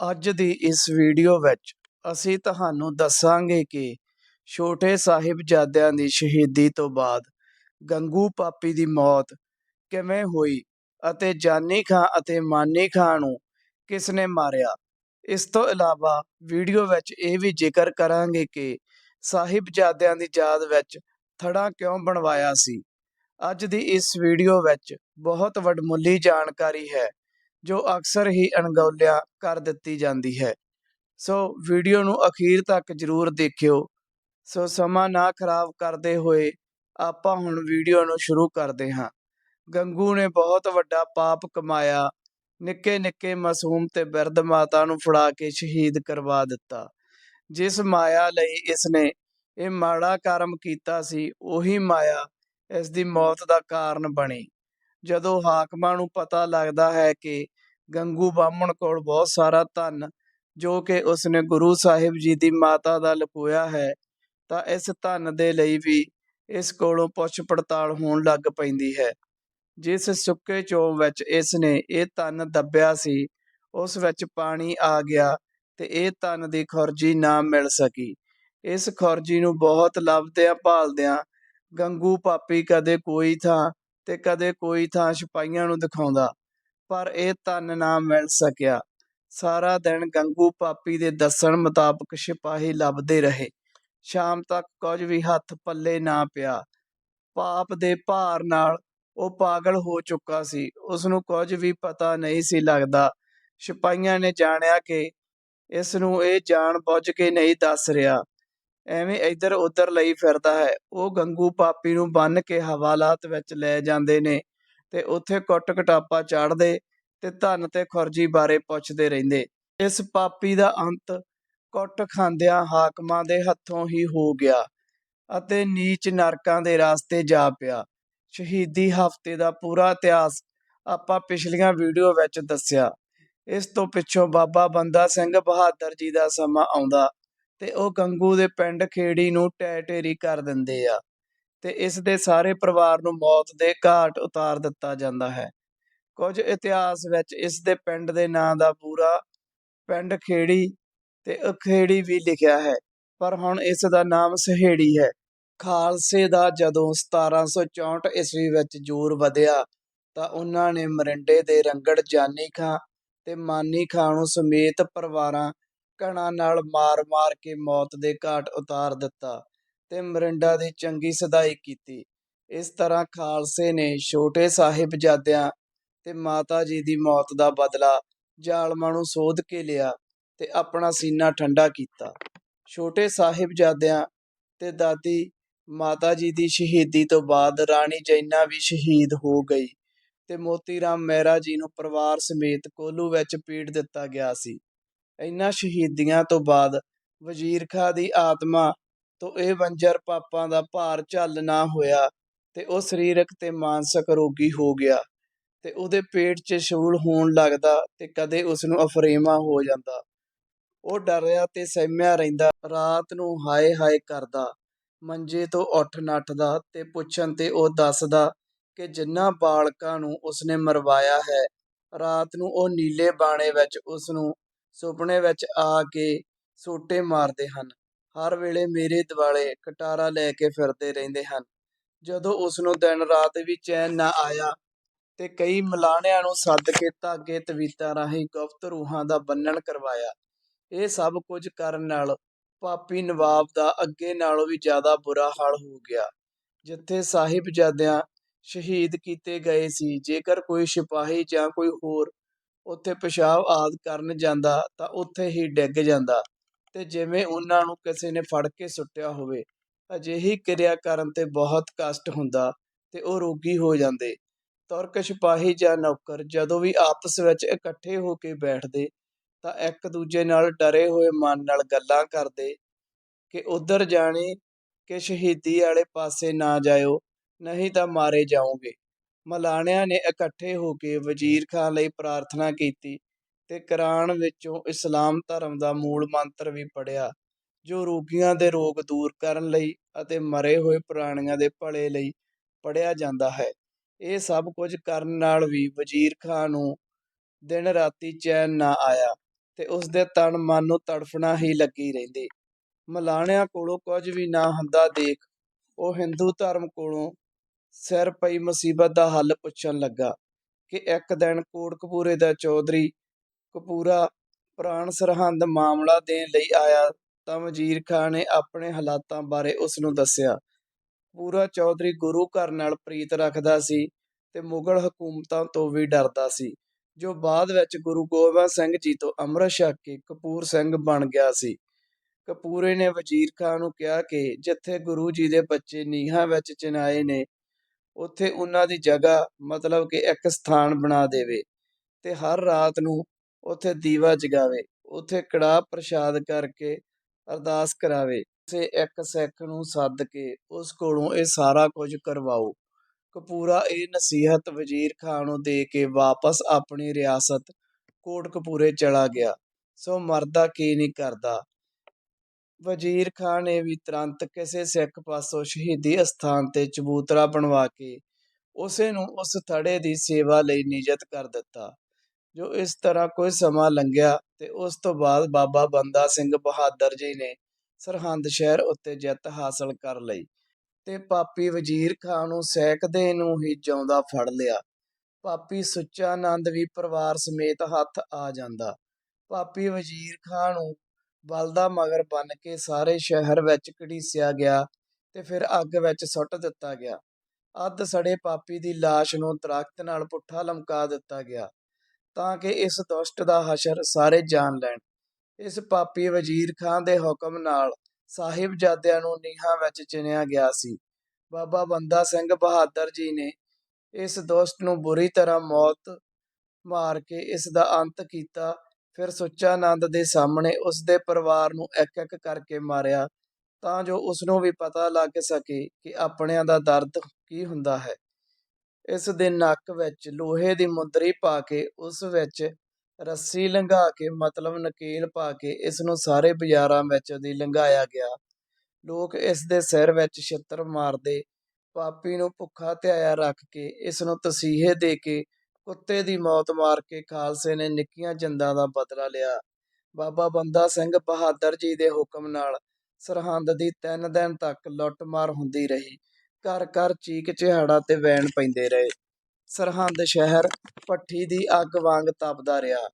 ਅੱਜ ਦੀ ਇਸ ਵੀਡੀਓ ਵਿੱਚ ਅਸੀਂ ਤੁਹਾਨੂੰ ਦੱਸਾਂਗੇ ਕਿ ਛੋਟੇ ਸਾਹਿਬਜ਼ਾਦਿਆਂ ਦੀ ਸ਼ਹੀਦੀ ਤੋਂ ਬਾਅਦ ਗੰਗੂ ਪਾਪੀ ਦੀ ਮੌਤ ਕਿਵੇਂ ਹੋਈ ਅਤੇ ਜਾਨੀ ਖਾਂ ਅਤੇ ਮਾਨੀ ਖਾਂ ਨੂੰ ਕਿਸ ਨੇ ਮਾਰਿਆ। ਇਸ ਤੋਂ ਇਲਾਵਾ ਵੀਡੀਓ ਵਿੱਚ ਇਹ ਵੀ ਜ਼ਿਕਰ ਕਰਾਂਗੇ ਕਿ ਸਾਹਿਬਜ਼ਾਦਿਆਂ ਦੀ ਯਾਦ ਵਿੱਚ ਥੜਾ ਕਿਉਂ ਬਣਵਾਇਆ ਸੀ। ਅੱਜ ਦੀ ਇਸ ਵੀਡੀਓ ਵਿੱਚ ਬਹੁਤ ਵੱਡਮੁੱਲੀ ਜਾਣਕਾਰੀ ਹੈ। ਜੋ ਅਕਸਰ ਹੀ ਅਣਗੌਲਿਆ ਕਰ ਦਿੱਤੀ ਜਾਂਦੀ ਹੈ। ਸੋ ਵੀਡੀਓ ਨੂੰ ਅਖੀਰ ਤੱਕ ਜ਼ਰੂਰ ਦੇਖਿਓ। ਸੋ ਸਮਾਂ ਨਾ ਖਰਾਬ ਕਰਦੇ ਹੋਏ ਆਪਾਂ ਹੁਣ ਵੀਡੀਓ ਨੂੰ ਸ਼ੁਰੂ ਕਰਦੇ ਹਾਂ। ਗੰਗੂ ਨੇ ਬਹੁਤ ਵੱਡਾ ਪਾਪ ਕਮਾਇਆ। ਨਿੱਕੇ ਨਿੱਕੇ ਮਾਸੂਮ ਤੇ ਬਿਰਧ ਮਾਤਾ ਨੂੰ ਫੜਾ ਕੇ ਸ਼ਹੀਦ ਕਰਵਾ ਦਿੱਤਾ। ਜਿਸ ਮਾਇਆ ਲਈ ਇਸ ਨੇ ਇਹ ਮਾੜਾ ਕਰਮ ਕੀਤਾ ਸੀ, ਉਹੀ ਮਾਇਆ ਇਸ ਦੀ ਮੌਤ ਦਾ ਕਾਰਨ ਬਣੀ। ਜਦੋਂ ਹਾਕਮਾਂ ਨੂੰ ਪਤਾ ਲੱਗਦਾ ਹੈ ਕਿ ਗੰਗੂ ਬਾਹਮਣ ਕੋਲ ਬਹੁਤ ਸਾਰਾ ਧਨ, ਜੋ ਕਿ ਉਸਨੇ ਗੁਰੂ ਸਾਹਿਬ ਜੀ ਦੀ ਮਾਤਾ ਦਾ ਲੁਕੋਇਆ ਹੈ, ਤਾਂ ਇਸ ਧਨ ਦੇ ਲਈ ਵੀ ਇਸ ਕੋਲੋਂ ਪੁੱਛ ਪੜਤਾਲ ਹੋਣ ਲੱਗ ਪੈਂਦੀ ਹੈ। ਜਿਸ ਸੁੱਕੇ ਚੋਂ ਵਿੱਚ ਇਸ ਨੇ ਇਹ ਧਨ ਦੱਬਿਆ ਸੀ, ਉਸ ਵਿੱਚ ਪਾਣੀ ਆ ਗਿਆ ਤੇ ਇਹ ਧਨ ਦੀ ਖੁਰਜੀ ਨਾ ਮਿਲ ਸਕੀ। ਇਸ ਖੁਰਜੀ ਨੂੰ ਬਹੁਤ ਲੱਭਦਿਆਂ ਭਾਲਦਿਆਂ ਗੰਗੂ ਪਾਪੀ ਕਦੇ ਕੋਈ ਥਾਂ ਤੇ ਕਦੇ ਕੋਈ ਥਾਂ ਸਿਪਾਹੀਆਂ ਨੂੰ ਦਿਖਾਉਂਦਾ। ਪਰ ਇਹ ਧਨ ਨਾ ਮਿਲ ਸਕਿਆ। ਸਾਰਾ ਦਿਨ ਗੰਗੂ ਪਾਪੀ ਦੇ ਦੱਸਣ ਮੁਤਾਬਕ ਸਿਪਾਹੀ ਲੱਭਦੇ ਰਹੇ। ਸ਼ਾਮ ਤੱਕ ਕੁਝ ਵੀ ਹੱਥ ਪੱਲੇ ਨਾ ਪਿਆ। ਪਾਪ ਦੇ ਭਾਰ ਨਾਲ ਉਹ ਪਾਗਲ ਹੋ ਚੁੱਕਾ ਸੀ। ਉਸ ਨੂੰ ਕੁਝ ਵੀ ਪਤਾ ਨਹੀਂ ਸੀ ਲੱਗਦਾ। ਸਿਪਾਹੀਆਂ ਨੇ ਜਾਣਿਆ ਕਿ ਇਸ ਨੂੰ ਇਹ ਜਾਣ ਬੁੱਝ ਕੇ ਨਹੀਂ ਦੱਸ ਰਿਹਾ। ਐਵੇਂ ਇੱਧਰ ਉੱਧਰ ਲਈ ਫਿਰਦਾ ਹੈ। ਉਹ ਗੰਗੂ ਪਾਪੀ ਨੂੰ ਬੰਨ ਕੇ ਹਵਾਲਾਤ ਵਿੱਚ ਲੈ ਜਾਂਦੇ ਨੇ। ਤੇ ਉੱਥੇ ਕੁੱਟ ਕਟਾਪਾ ਚਾੜਦੇ ਤੇ ਧਨ ਤੇ ਖੁਰਜੀ ਬਾਰੇ ਪੁੱਛਦੇ ਰਹਿੰਦੇ। ਇਸ ਪਾਪੀ ਦਾ ਅੰਤ ਕੁੱਟ ਖਾਂਦਿਆਂ ਹਾਕਮਾਂ ਦੇ ਹੱਥੋਂ ਹੀ ਹੋ ਗਿਆ ਅਤੇ ਨੀਚ ਨਰਕਾਂ ਦੇ ਰਾਸਤੇ ਜਾ ਪਿਆ। ਸ਼ਹੀਦੀ ਹਫ਼ਤੇ ਦਾ ਪੂਰਾ ਇਤਿਹਾਸ ਆਪਾਂ ਪਿਛਲੀਆਂ ਵੀਡੀਓ ਵਿੱਚ ਦੱਸਿਆ। ਇਸ ਤੋਂ ਪਿੱਛੋਂ ਬਾਬਾ ਬੰਦਾ ਸਿੰਘ ਬਹਾਦਰ ਜੀ ਦਾ ਸਮਾਂ ਆਉਂਦਾ ਤੇ ਉਹ ਗੰਗੂ ਦੇ ਪਿੰਡ ਖੇੜੀ ਨੂੰ ਟੈ ਢੇਰੀ ਕਰ ਦਿੰਦੇ ਆ। ਤੇ ਇਸ ਦੇ ਸਾਰੇ ਪਰਿਵਾਰ ਨੂੰ ਮੌਤ ਦੇ ਘਾਟ ਉਤਾਰ ਦਿੱਤਾ ਜਾਂਦਾ ਹੈ। ਕੁਝ ਇਤਿਹਾਸ ਵਿੱਚ ਇਸ ਦੇ ਪਿੰਡ ਦੇ ਨਾਂ ਦਾ ਪੂਰਾ ਪਿੰਡ ਖੇੜੀ ਤੇ ਅਖੇੜੀ ਵੀ ਲਿਖਿਆ ਹੈ, ਪਰ ਹੁਣ ਇਸ ਦਾ ਨਾਮ ਸਹੇੜੀ ਹੈ। ਖਾਲਸੇ ਦਾ ਜਦੋਂ 1764 ਈਸਵੀ ਵਿੱਚ ਜ਼ੋਰ ਵਧਿਆ, ਤਾਂ ਉਹਨਾਂ ਨੇ ਮਰਿੰਡੇ ਦੇ ਰੰਗੜ ਜਾਨੀ ਖਾਂ ਤੇ ਮਾਨੀ ਖਾਂ ਨੂੰ ਸਮੇਤ ਪਰਿਵਾਰਾਂ ਕਣਾ ਨਾਲ ਮਾਰ-ਮਾਰ ਕੇ ਮੌਤ ਦੇ ਘਾਟ ਉਤਾਰ ਦਿੱਤਾ। ਤੇ ਮਰਿੰਡਾ ਦੀ ਚੰਗੀ ਸਦਾਈ ਕੀਤੀ। ਇਸ ਤਰ੍ਹਾਂ ਖਾਲਸੇ ਨੇ ਛੋਟੇ ਸਾਹਿਬਜ਼ਾਦਿਆਂ ਤੇ ਮਾਤਾ ਜੀ ਦੀ ਮੌਤ ਦਾ ਬਦਲਾ ਜ਼ਾਲਮਾਂ ਨੂੰ ਸੋਧ ਕੇ ਲਿਆ ਤੇ ਆਪਣਾ ਸੀਨਾ ਠੰਡਾ ਕੀਤਾ। ਛੋਟੇ ਸਾਹਿਬਜ਼ਾਦਿਆਂ ਤੇ ਦਾਦੀ ਮਾਤਾ ਜੀ ਦੀ ਸ਼ਹੀਦੀ ਤੋਂ ਬਾਅਦ ਰਾਣੀ ਜੈਨਾ ਵੀ ਸ਼ਹੀਦ ਹੋ ਗਈ ਤੇ ਮੋਤੀ ਰਾਮ ਮਹਿਰਾ ਜੀ ਨੂੰ ਪਰਿਵਾਰ ਸਮੇਤ ਕੋਲੂ ਵਿੱਚ ਪੀੜ ਦਿੱਤਾ ਗਿਆ ਸੀ। ਇਨ੍ਹਾਂ ਸ਼ਹੀਦੀਆਂ ਤੋਂ ਬਾਅਦ ਵਜ਼ੀਰ ਖਾਂ ਦੀ ਆਤਮਾ ਤੋਂ ਇਹ ਵੰਜਰ ਪਾਪਾਂ ਦਾ ਭਾਰ ਝੱਲ ਨਾ ਹੋਇਆ ਤੇ ਉਹ ਸਰੀਰਕ ਤੇ ਮਾਨਸਿਕ ਰੋਗੀ ਹੋ ਗਿਆ ਤੇ ਉਹਦੇ ਪੇਟ 'ਚ ਸ਼ੂਲ ਹੋਣ ਲੱਗਦਾ ਤੇ ਕਦੇ ਉਸ ਨੂੰ ਅਫਰੇਮਾ ਹੋ ਜਾਂਦਾ। ਉਹ ਡਰਿਆ ਤੇ ਸਹਿਮਿਆ ਰਹਿੰਦਾ, ਰਾਤ ਨੂੰ ਹਾਏ ਹਾਏ ਕਰਦਾ, ਮੰਜੇ ਤੋਂ ਉੱਠ ਨੱਠਦਾ ਤੇ ਪੁੱਛਣ ਤੇ ਉਹ ਦੱਸਦਾ ਕਿ ਜਿੰਨਾ ਬਾਲਕਾਂ ਨੂੰ ਉਸਨੇ ਮਰਵਾਇਆ ਹੈ, ਰਾਤ ਨੂੰ ਉਹ ਨੀਲੇ ਬਾਣੇ ਵਿੱਚ ਉਸ ਨੂੰ ਸੁਪਨੇ ਵਿੱਚ ਆ ਕੇ ਸੋਟੇ ਮਾਰਦੇ ਹਨ। ਹਰ ਵੇਲੇ ਮੇਰੇ ਦਿਵਾਲੇ ਕਟਾਰਾ ਲੈ ਕੇ ਫਿਰਦੇ ਰਹਿੰਦੇ ਹਨ। ਜਦੋਂ ਉਸ ਨੂੰ ਦਿਨ ਰਾਤ ਵੀ ਚੈਨ ਨਾ ਆਇਆ ਤੇ ਕਈ ਮਲਾਣਿਆਂ ਨੂੰ ਸੱਦ ਕੇ ਧਾਗੇ ਤਵੀਤਾਂ ਰਾਹੀਂ ਗੁਪਤ ਰੂਹਾਂ ਦਾ ਬੰਨਣ ਕਰਵਾਇਆ। ਇਹ ਸਭ ਕੁਝ ਕਰਨ ਨਾਲ ਪਾਪੀ ਨਵਾਬ ਦਾ ਅੱਗੇ ਨਾਲੋਂ ਵੀ ਜ਼ਿਆਦਾ ਬੁਰਾ ਹਾਲ ਹੋ ਗਿਆ, ਜਿੱਥੇ ਸਾਹਿਬਜ਼ਾਦਿਆਂ ਸ਼ਹੀਦ ਕੀਤੇ ਗਏ ਸੀ। ਜੇਕਰ ਕੋਈ ਸਿਪਾਹੀ ਜਾਂ ਕੋਈ ਹੋਰ ਉੱਥੇ ਪਿਸ਼ਾਬ ਆਦ ਕਰਨ ਜਾਂਦਾ ਤਾਂ ਉੱਥੇ ਹੀ ਡਿੱਗ ਜਾਂਦਾ। ਤੇ ਜਿਵੇਂ ਉਹਨਾਂ ਨੂੰ ਕਿਸੇ ਨੇ ਫੜ ਕੇ ਸੁੱਟਿਆ ਹੋਵੇ, ਅਜਿਹੀ ਕਿਰਿਆ ਕਰਨ ਤੇ ਬਹੁਤ ਕਸ਼ਟ ਹੁੰਦਾ ਤੇ ਉਹ ਰੋਗੀ ਹੋ ਜਾਂਦੇ। ਤੁਰਕ ਸਿਪਾਹੀ ਜਾਂ ਨੌਕਰ ਜਦੋਂ ਵੀ ਆਪਸ ਵਿੱਚ ਇਕੱਠੇ ਹੋ ਕੇ ਬੈਠਦੇ, ਤਾਂ ਇੱਕ ਦੂਜੇ ਨਾਲ ਡਰੇ ਹੋਏ ਮਨ ਨਾਲ ਗੱਲਾਂ ਕਰਦੇ ਕਿ ਉਧਰ ਜਾਣੇ ਕਿ ਸ਼ਹੀਦੀ ਵਾਲੇ ਪਾਸੇ ਨਾ ਜਾਇਓ, ਨਹੀਂ ਤਾਂ ਮਾਰੇ ਜਾਓਗੇ। ਮਲਾਣਿਆਂ ਨੇ ਇਕੱਠੇ ਹੋ ਕੇ ਵਜ਼ੀਰ ਖਾਨ ਲਈ ਪ੍ਰਾਰਥਨਾ ਕੀਤੀ ਤੇ ਕੁਰਾਨ ਵਿੱਚੋਂ ਇਸਲਾਮ ਧਰਮ ਦਾ ਮੂਲ ਮੰਤਰ ਵੀ ਪੜ੍ਹਿਆ, ਜੋ ਰੋਗੀਆਂ ਦੇ ਰੋਗ ਦੂਰ ਕਰਨ ਲਈ ਅਤੇ ਮਰੇ ਹੋਏ ਪ੍ਰਾਣੀਆਂ ਦੇ ਭਲੇ ਲਈ ਪੜ੍ਹਿਆ ਜਾਂਦਾ ਹੈ। ਇਹ ਸਭ ਕੁਝ ਕਰਨ ਨਾਲ ਵੀ ਵਜ਼ੀਰ ਖਾਨ ਨੂੰ ਦਿਨ ਰਾਤੀ ਚੈਨ ਨਾ ਆਇਆ ਤੇ ਉਸਦੇ ਤਨ ਮਨ ਨੂੰ ਤੜਫਣਾ ਹੀ ਲੱਗੀ ਰਹਿੰਦੀ। ਮਲਾਣਿਆਂ ਕੋਲੋਂ ਕੁਝ ਵੀ ਨਾ ਹੁੰਦਾ ਦੇਖ ਉਹ ਹਿੰਦੂ ਧਰਮ ਕੋਲੋਂ ਸਿਰ ਪਈ ਮੁਸੀਬਤ ਦਾ ਹੱਲ ਪੁੱਛਣ ਲੱਗਾ ਕਿ ਇੱਕ ਦਿਨ ਕੋਟਕਪੂਰੇ ਦਾ ਚੌਧਰੀ ਕਪੂਰਾ ਪ੍ਰਾਣ ਸਰਹੰਦ ਮਾਮਲਾ ਦੇਣ ਲਈ ਆਇਆ ਤਾਂ ਵਜ਼ੀਰ ਖਾਂ ਨੇ ਆਪਣੇ ਹਾਲਾਤਾਂ ਬਾਰੇ ਉਸ ਨੂੰ ਦੱਸਿਆ। ਪੂਰਾ ਚੌਧਰੀ ਗੁਰੂ ਘਰ ਨਾਲ ਪ੍ਰੀਤ ਰੱਖਦਾ ਸੀ ਤੇ ਮੁਗਲ ਹਕੂਮਤਾਂ ਤੋਂ ਵੀ ਡਰਦਾ ਸੀ, ਜੋ ਬਾਅਦ ਵਿੱਚ ਗੁਰੂ ਗੋਬਿੰਦ ਸਿੰਘ ਜੀ ਤੋਂ ਅੰਮ੍ਰਿਤ ਛਕ ਕੇ ਕਪੂਰ ਸਿੰਘ ਬਣ ਗਿਆ ਸੀ। ਕਪੂਰੇ ਨੇ ਵਜ਼ੀਰ ਖਾਨ ਨੂੰ ਕਿਹਾ ਕਿ ਜਿੱਥੇ ਗੁਰੂ ਜੀ ਦੇ ਬੱਚੇ ਨੀਹਾਂ ਵਿੱਚ ਚਿਨਾਏ ਨੇ, ਉੱਥੇ ਉਹਨਾਂ ਦੀ ਜਗ੍ਹਾ ਮਤਲਬ ਕਿ ਇੱਕ ਸਥਾਨ ਬਣਾ ਦੇਵੇ ਤੇ ਹਰ ਰਾਤ ਨੂੰ ਉੱਥੇ ਦੀਵਾ ਜਗਾਵੇ, ਉੱਥੇ ਕੜਾਹ ਪ੍ਰਸ਼ਾਦ ਕਰਕੇ ਅਰਦਾਸ ਕਰਾਵੇ। ਉਸੇ ਇੱਕ ਸਿੱਖ ਨੂੰ ਸੱਦ ਕੇ ਉਸ ਕੋਲੋਂ ਇਹ ਸਾਰਾ ਕੁਝ ਕਰਵਾਓ। ਕਪੂਰਾ ਇਹ ਨਸੀਹਤ ਵਜ਼ੀਰ ਖਾਨ ਨੂੰ ਦੇ ਕੇ ਵਾਪਸ ਆਪਣੀ ਰਿਆਸਤ ਕੋਟਕਪੂਰੇ ਚਲਾ ਗਿਆ। ਸੋ ਮਰਦਾ ਕੀ ਨਹੀਂ ਕਰਦਾ। ਵਜ਼ੀਰ ਖਾਨ ਨੇ ਵੀ ਤੁਰੰਤ ਕਿਸੇ ਸਿੱਖ ਪਾਸੋਂ ਸ਼ਹੀਦੀ ਅਸਥਾਨ ਤੇ ਚਬੂਤਰਾ ਬਣਵਾ ਕੇ ਉਸੇ ਨੂੰ ਉਸ ਥੜੇ ਦੀ ਸੇਵਾ ਲਈ ਨਿਯਤ ਕਰ ਦਿੱਤਾ। ਜੋ ਇਸ ਤਰ੍ਹਾਂ ਕੁਝ ਸਮਾਂ ਲੰਘਿਆ ਤੇ ਉਸ ਤੋਂ ਬਾਅਦ ਬਾਬਾ ਬੰਦਾ ਸਿੰਘ ਬਹਾਦਰ ਜੀ ਨੇ ਸਰਹੰਦ ਸ਼ਹਿਰ ਉੱਤੇ ਜਿੱਤ ਹਾਸਲ ਕਰ ਲਈ ਤੇ ਪਾਪੀ ਵਜ਼ੀਰ ਖਾਨ ਨੂੰ ਸੈਕਦੇ ਨੂੰ ਹੀ ਜਿਉਂਦਾ ਫੜ ਲਿਆ। ਪਾਪੀ ਸੁੱਚਾ ਆਨੰਦ ਵੀ ਪਰਿਵਾਰ ਸਮੇਤ ਹੱਥ ਆ ਜਾਂਦਾ। ਪਾਪੀ ਵਜ਼ੀਰ ਖਾਨ ਨੂੰ ਬਲਦਾ ਮਗਰ ਬੰਨ ਕੇ ਸਾਰੇ ਸ਼ਹਿਰ ਵਿੱਚ ਘੜੀਸਿਆ ਗਿਆ ਤੇ ਫਿਰ ਅੱਗ ਵਿੱਚ ਸੁੱਟ ਦਿੱਤਾ ਗਿਆ। ਅੱਧ ਸੜੇ ਪਾਪੀ ਦੀ ਲਾਸ਼ ਨੂੰ ਦਰਖਤ ਨਾਲ ਪੁੱਠਾ ਲਮਕਾ ਦਿੱਤਾ ਗਿਆ। ਤਾਂ ਕਿ ਇਸ ਦੁਸ਼ਟ ਦਾ ਹਸ਼ਰ ਸਾਰੇ ਜਾਣ ਲੈਣ। ਇਸ ਪਾਪੀ ਵਜ਼ੀਰ ਖਾਂ ਦੇ ਹੁਕਮ ਨਾਲ ਸਾਹਿਬਜ਼ਾਦਿਆਂ ਨੂੰ ਨੀਹਾਂ ਵਿੱਚ ਚਿਣਿਆ ਗਿਆ ਸੀ। ਬਾਬਾ ਬੰਦਾ ਸਿੰਘ ਬਹਾਦਰ ਜੀ ਨੇ ਇਸ ਦੁਸ਼ਟ ਨੂੰ ਬੁਰੀ ਤਰ੍ਹਾਂ ਮੌਤ ਮਾਰ ਕੇ ਇਸ ਦਾ ਅੰਤ ਕੀਤਾ। ਫਿਰ ਸੁੱਚਾ ਆਨੰਦ ਦੇ ਸਾਹਮਣੇ ਉਸ ਦੇ ਪਰਿਵਾਰ ਨੂੰ ਇੱਕ ਇੱਕ ਕਰਕੇ ਮਾਰਿਆ ਤਾਂ ਜੋ ਉਸ ਨੂੰ ਵੀ ਪਤਾ ਲੱਗ ਸਕੇ ਕਿ ਆਪਣਿਆਂ ਦਾ ਦਰਦ ਕੀ ਹੁੰਦਾ ਹੈ। ਇਸ ਦੇ ਨੱਕ ਵਿੱਚ ਲੋਹੇ ਦੀ ਮੁੰਦਰੀ ਪਾ ਕੇ, ਉਸ ਵਿੱਚ ਰੱਸੀ ਲੰਘਾ ਕੇ, ਮਤਲਬ ਨਕੀਲ ਪਾ ਕੇ ਇਸ ਨੂੰ ਸਾਰੇ ਬਾਜ਼ਾਰਾਂ ਵਿੱਚ ਦੀ ਲੰਘਾਇਆ ਗਿਆ। ਲੋਕ ਇਸ ਦੇ ਸਿਰ ਵਿੱਚ ਛਿੱਤਰ ਮਾਰਦੇ, ਪਾਪੀ ਨੂੰ ਭੁੱਖਾ ਧਿਆਇਆ ਰੱਖ ਕੇ, ਇਸ ਨੂੰ ਤਸੀਹੇ ਦੇ ਕੇ, ਕੁੱਤੇ ਦੀ ਮੌਤ ਮਾਰ ਕੇ ਖਾਲਸੇ ਨੇ ਨਿੱਕੀਆਂ ਜਿੰਦਾਂ ਦਾ ਬਦਲਾ ਲਿਆ। ਬਾਬਾ ਬੰਦਾ ਸਿੰਘ ਬਹਾਦਰ ਜੀ ਦੇ ਹੁਕਮ ਨਾਲ ਸਰਹੰਦ ਦੀ ਤਿੰਨ ਦਿਨ ਤੱਕ ਲੁੱਟਮਾਰ ਹੁੰਦੀ ਰਹੀ। ਘਰ ਘਰ ਚੀਕ ਚਿਹਾੜਾ ਤੇ ਵੈਣ ਪੈਂਦੇ ਰਹੇ। ਸਰਹੰਦ ਸ਼ਹਿਰ ਭੱਠੀ ਦੀ ਅੱਗ ਵਾਂਗ ਤਪਦਾ ਰਿਹਾ।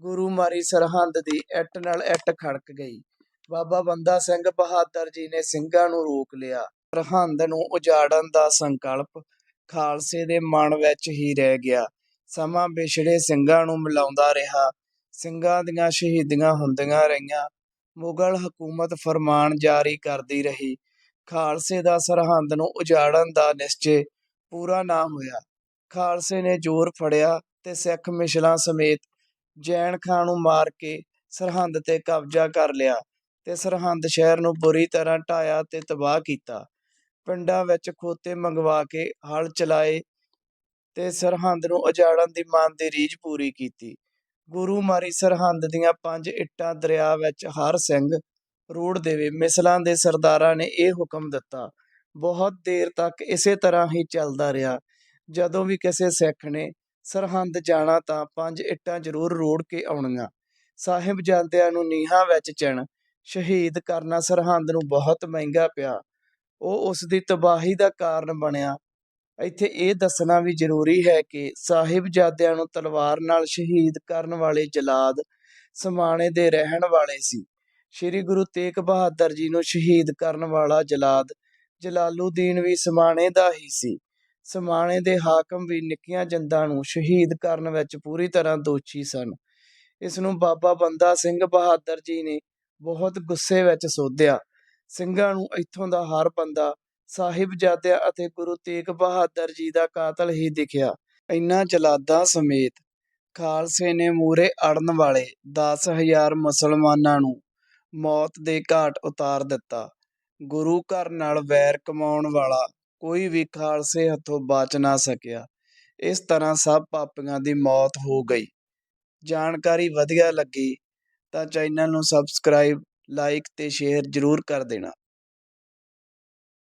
ਗੁਰੂ ਮਾਰੀ ਸਰਹੰਦ ਦੀ ਇੱਟ ਨਾਲ ਇੱਟ ਖੜਕ ਗਈ। ਬਾਬਾ ਬੰਦਾ ਸਿੰਘ ਬਹਾਦਰ ਜੀ ਨੇ ਸਿੰਘਾਂ ਨੂੰ ਰੋਕ ਲਿਆ। ਸਰਹੰਦ ਨੂੰ ਉਜਾੜਨ ਦਾ ਸੰਕਲਪ ਖਾਲਸੇ ਦੇ ਮਨ ਵਿੱਚ ਹੀ ਰਹਿ ਗਿਆ। ਸਮਾਂ ਵਿਛੜੇ ਸਿੰਘਾਂ ਨੂੰ ਮਿਲਾਉਂਦਾ ਰਿਹਾ। ਸਿੰਘਾਂ ਦੀਆਂ ਸ਼ਹੀਦੀਆਂ ਹੁੰਦੀਆਂ ਰਹੀਆਂ। ਮੁਗਲ ਹਕੂਮਤ ਫਰਮਾਨ ਜਾਰੀ ਕਰਦੀ ਰਹੀ। ਖਾਲਸੇ ਦਾ ਸਰਹੰਦ ਨੂੰ ਉਜਾੜਨ ਦਾ ਨਿਸ਼ਚੇ ਪੂਰਾ ਨਾ ਹੋਇਆ। ਖਾਲਸੇ ਨੇ ਜ਼ੋਰ ਫੜਿਆ ਤੇ ਸਿੱਖ ਮਿਸ਼ਲਾਂ ਸਮੇਤ ਜੈਨ ਖਾਨ ਨੂੰ ਮਾਰ ਕੇ ਸਰਹੰਦ ਤੇ ਕਬਜ਼ਾ ਕਰ ਲਿਆ ਤੇ ਸਰਹੰਦ ਸ਼ਹਿਰ ਨੂੰ ਬੁਰੀ ਤਰ੍ਹਾਂ ਢਾਇਆ ਤੇ ਤਬਾਹ ਕੀਤਾ। ਪਿੰਡਾਂ ਵਿੱਚ ਖੋਤੇ ਮੰਗਵਾ ਕੇ ਹਲ ਚਲਾਏ ਤੇ ਸਰਹੰਦ ਨੂੰ ਉਜਾੜਨ ਦੀ ਮਨ ਦੀ ਰੀਝ ਪੂਰੀ ਕੀਤੀ। ਗੁਰੂ ਮਾਰੀ ਸਰਹੰਦ ਦੀਆਂ ਪੰਜ ਇੱਟਾਂ ਦਰਿਆ ਵਿੱਚ ਹਰ ਸਿੰਘ ਰੋੜ ਦੇਵੇ। ਮਿਸਲਾਂ ਦੇ ਸਰਦਾਰਾਂ ਨੇ ਇਹ ਹੁਕਮ ਦਿੱਤਾ। ਬਹੁਤ ਦੇਰ ਤੱਕ ਇਸੇ ਤਰ੍ਹਾਂ ਹੀ ਚੱਲਦਾ ਰਿਹਾ। ਜਦੋਂ ਵੀ ਕਿਸੇ ਸਿੱਖ ਨੇ ਸਰਹੰਦ ਜਾਣਾ ਤਾਂ ਪੰਜ ਇੱਟਾਂ ਜ਼ਰੂਰ ਰੋੜ ਕੇ ਆਉਣੀਆਂ। ਸਾਹਿਬਜ਼ਾਦਿਆਂ ਨੂੰ ਨੀਹਾਂ ਵਿੱਚ ਚਿਣ, ਸ਼ਹੀਦ ਕਰਨਾ ਸਰਹੰਦ ਨੂੰ ਬਹੁਤ ਮਹਿੰਗਾ ਪਿਆ। ਉਹ ਉਸ ਦੀ ਤਬਾਹੀ ਦਾ ਕਾਰਨ ਬਣਿਆ। ਇੱਥੇ ਇਹ ਦੱਸਣਾ ਵੀ ਜ਼ਰੂਰੀ ਹੈ ਕਿ ਸਾਹਿਬਜ਼ਾਦਿਆਂ ਨੂੰ ਤਲਵਾਰ ਨਾਲ ਸ਼ਹੀਦ ਕਰਨ ਵਾਲੇ ਜਲਾਦ ਸਮਾਣੇ ਦੇ ਰਹਿਣ ਵਾਲੇ ਸੀ। ਸ੍ਰੀ ਗੁਰੂ ਤੇਗ ਬਹਾਦਰ ਜੀ ਨੂੰ ਸ਼ਹੀਦ ਕਰਨ ਵਾਲਾ ਜਲਾਦ ਜਲਾਲੂਦੀਨ ਵੀ ਸਮਾਣੇ ਦਾ ਹੀ ਸੀ। ਸਮਾਣੇ ਦੇ ਹਾਕਮ ਵੀ ਨਿੱਕੀਆਂ ਜੰਦਾਂ ਨੂੰ ਸ਼ਹੀਦ ਕਰਨ ਵਿੱਚ ਪੂਰੀ ਤਰ੍ਹਾਂ ਦੋਸ਼ੀ ਸਨ। ਇਸ ਨੂੰ ਬਾਬਾ ਬੰਦਾ ਸਿੰਘ ਬਹਾਦਰ ਜੀ ਨੇ ਬਹੁਤ ਗੁੱਸੇ ਵਿੱਚ ਸੋਧਿਆ। ਸਿੰਘਾਂ ਨੂੰ ਇੱਥੋਂ ਦਾ ਹਰ ਬੰਦਾ ਸਾਹਿਬਜ਼ਾਦਿਆਂ ਅਤੇ ਗੁਰੂ ਤੇਗ ਬਹਾਦਰ ਜੀ ਦਾ ਕਾਤਲ ਹੀ ਦਿਖਿਆ। ਇਨ੍ਹਾਂ ਜਲਾਦਾਂ ਸਮੇਤ ਖਾਲਸੇ ਨੇ ਮੂਰੇ ਅੜਨ ਵਾਲੇ 10000 ਮੁਸਲਮਾਨਾਂ ਨੂੰ ਮੌਤ ਦੇ ਘਾਟ ਉਤਾਰ ਦਿੱਤਾ। ਗੁਰੂ ਘਰ ਨਾਲ ਵੈਰ ਕਮਾਉਣ ਵਾਲਾ ਕੋਈ ਵੀ ਖਾਲਸੇ ਹੱਥੋਂ ਬਚ ਨਾ ਸਕਿਆ। ਇਸ ਤਰ੍ਹਾਂ ਸਭ ਪਾਪੀਆਂ ਦੀ ਮੌਤ ਹੋ ਗਈ। ਜਾਣਕਾਰੀ ਵਧੀਆ ਲੱਗੀ ਤਾਂ ਚੈਨਲ ਨੂੰ ਸਬਸਕ੍ਰਾਈਬ, ਲਾਈਕ ਤੇ ਸ਼ੇਅਰ ਜ਼ਰੂਰ ਕਰ ਦੇਣਾ।